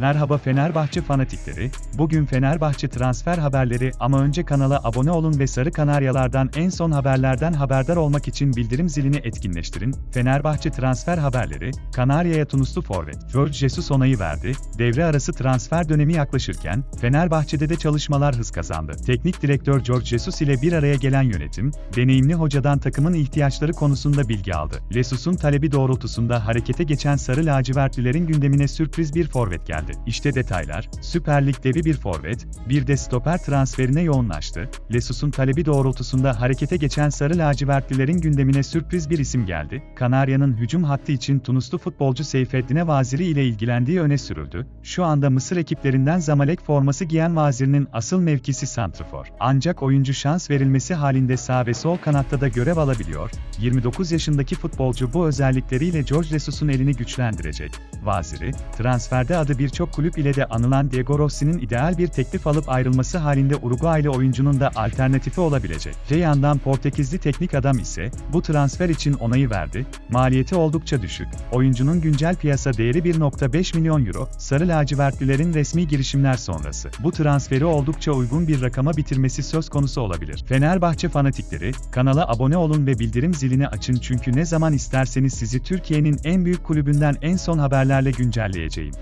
Merhaba Fenerbahçe fanatikleri, bugün Fenerbahçe transfer haberleri ama önce kanala abone olun ve Sarı Kanaryalardan en son haberlerden haberdar olmak için bildirim zilini etkinleştirin. Fenerbahçe transfer haberleri, Kanarya'ya Tunuslu forvet George Jesus onayı verdi. Devre arası transfer dönemi yaklaşırken, Fenerbahçe'de de çalışmalar hız kazandı. Teknik direktör George Jesus ile bir araya gelen yönetim, deneyimli hocadan takımın ihtiyaçları konusunda bilgi aldı. Jesus'un talebi doğrultusunda harekete geçen Sarı Lacivertlilerin gündemine sürpriz bir forvet geldi. İşte detaylar, Süper Lig devi bir forvet, bir de stoper transferine yoğunlaştı. Lesus'un talebi doğrultusunda harekete geçen Sarı Lacivertlilerin gündemine sürpriz bir isim geldi. Kanarya'nın hücum hattı için Tunuslu futbolcu Seyfeddin'e Vaziri ile ilgilendiği öne sürüldü. Şu anda Mısır ekiplerinden Zamalek forması giyen Vazir'in asıl mevkisi santrfor. Ancak oyuncu şans verilmesi halinde sağ ve sol kanatta da görev alabiliyor. 29 yaşındaki futbolcu bu özellikleriyle George Lesus'un elini güçlendirecek. Vaziri, transferde adı birçok kulüp ile de anılan Diego Rossi'nin ideal bir teklif alıp ayrılması halinde Uruguaylı oyuncunun da alternatifi olabilecek. Öte yandan Portekizli teknik adam ise, bu transfer için onayı verdi, maliyeti oldukça düşük, oyuncunun güncel piyasa değeri 1.5 milyon euro, Sarı lacivertlilerin resmi girişimler sonrası. Bu transferi oldukça uygun bir rakama bitirmesi söz konusu olabilir. Fenerbahçe fanatikleri, kanala abone olun ve bildirim zilini açın çünkü ne zaman isterseniz sizi Türkiye'nin en büyük kulübünden en son haberlerle güncelleyeceğim.